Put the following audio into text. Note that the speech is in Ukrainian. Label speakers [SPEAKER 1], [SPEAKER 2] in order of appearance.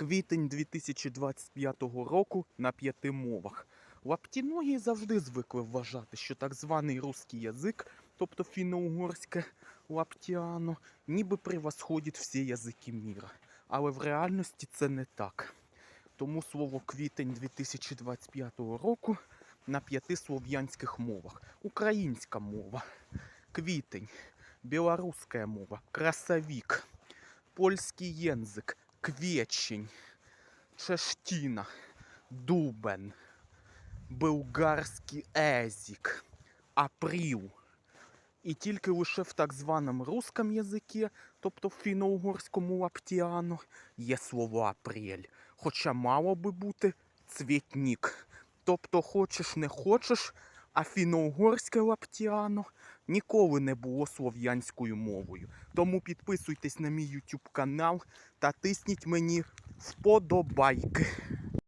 [SPEAKER 1] Квітень 2025 року на п'яти мовах. Лаптіногі завжди звикли вважати, що так званий русський язик, тобто фіно-угорське лаптіано, ніби превосходить всі язики міра. Але в реальності це не так. Тому слово квітень 2025 року на п'яти слов'янських мовах. Українська мова, квітень, білоруська мова, красавік, польський язик, квєчень, чештіна, дубен, болгарський езік, апріл. І тільки лише в так званому русском язикі, тобто в фіно-угорському лаптіано, є слово апрель. Хоча мало би бути цвітнік. Тобто, хочеш не хочеш, а фіно-угорське лаптіано ніколи не було слов'янською мовою. Тому підписуйтесь на мій YouTube канал та тисніть мені вподобайки.